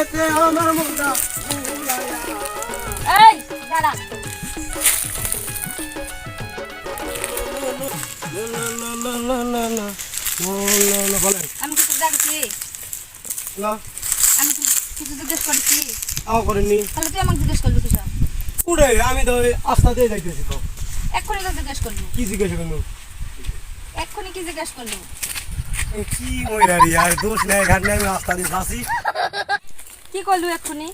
করেছে আমার মোটা আমি করেনি তাহলে তুই আমাকে জিজ্ঞেস করলি কিছু উড়ে আমি তো আস্থা দিয়ে যাইতেছি তো। এক্ষুনি তো জিজ্ঞেস করল কি জিজ্ঞেস করলি এক্ষুনি কি জিজ্ঞেস করলি কি ওই আর দোষ নাই ঘাট নাই আমি আস্থা দিয়ে কি করলু এক্ষুনি?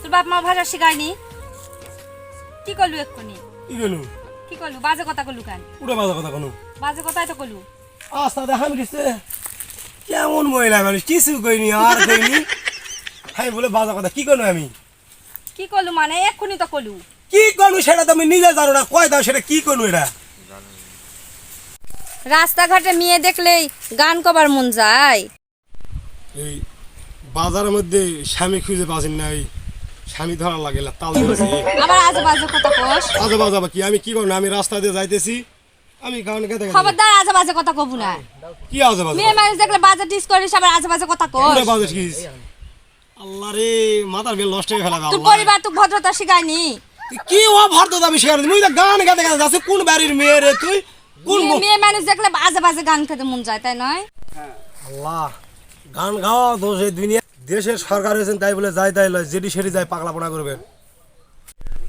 তোর বাপ মা ভাষা শিখায়নি? কি করলু এক্ষুনি? কি গেলু কি করলু? বাজে কথা করলু কেন? উড়ে বাজা কথা কোনো। বাজে কথাই তো করলু। আস্তা দেখা মিলিছে কেমন মহিলা মানুষ কিছু কইনি আর কইনি। হ্যাঁ বলে বাজা কথা কি করব আমি? কি করলু মানে? এক্ষুনি তো করলু। কি করব সেটা তো আমি নিজে জানো না কয় দাও সেটা কি করব এটা? রাস্তাঘাটে মেয়ে দেখলেই গান কবার মন যায়। এই বাজারের মধ্যে স্বামী খুঁজে পাচ্ছেন না ওই স্বামী ধরা লাগে তাল আবার আজে বাজে কথা কস। আজে বাজা কি? আমি কি করব? আমি রাস্তা দিয়ে যাইতেছি। আমি গান গেতে গেতে- খবরদার আজে বাজে কথা কবু না। কি আজে বাজে মেয়ে মানুষ দেখলে বাজে টিস করিস আবার আজে বাজে কথা কস। পুরো বাজে কি আল্লাহ রে মাথার বেল নষ্ট হয়ে ফেলা তোর পরিবার তোর ভদ্রতা শিখায়নি? কি ও মুই তো গান গাতে গাতে যাচ্ছি। কোন বাড়ির মেয়ে রে তুই? কোন মেয়ে- মেয়ে মানুষ দেখলে বাজে বাজে গান খেতে মন যায় তাই নয়? আল্লাহ। গান গাওয়া দোষ এই দুনিয়া দেশের সরকার হয়েছেন তাই বলে যাই তাই লয় যেটি সেটি যাই পাগলা পোড়া করবেন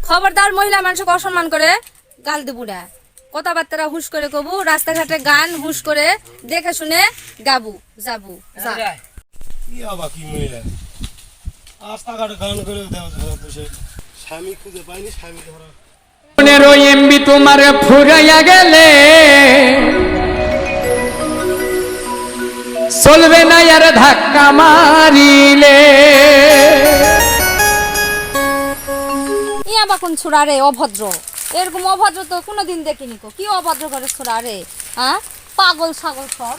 খবরদার মহিলা মানুষকে অসম্মান করে গাল দেবো না। কথাবার্তা হুশ করে কবু রাস্তাঘাটে গান হুশ করে দেখে শুনে গাবু যাবু যা। কি মহিলা। রাস্তাঘাটে গান করে দেওয়া তো স্বামী খুঁজে পাইনি স্বামী ধরা পনেরো এমবি তোমার ফুরাইয়া গেলে চলবে না আর ধাক্কা মারিলে। ইয়া বাকুন কোন ছোড়া রে, অভদ্র। এরকম অভদ্র তো কোনোদিন দেখিনি কো। কি অভদ্র করে ছোড়া রে হ্যাঁ পাগল, ছাগল সব।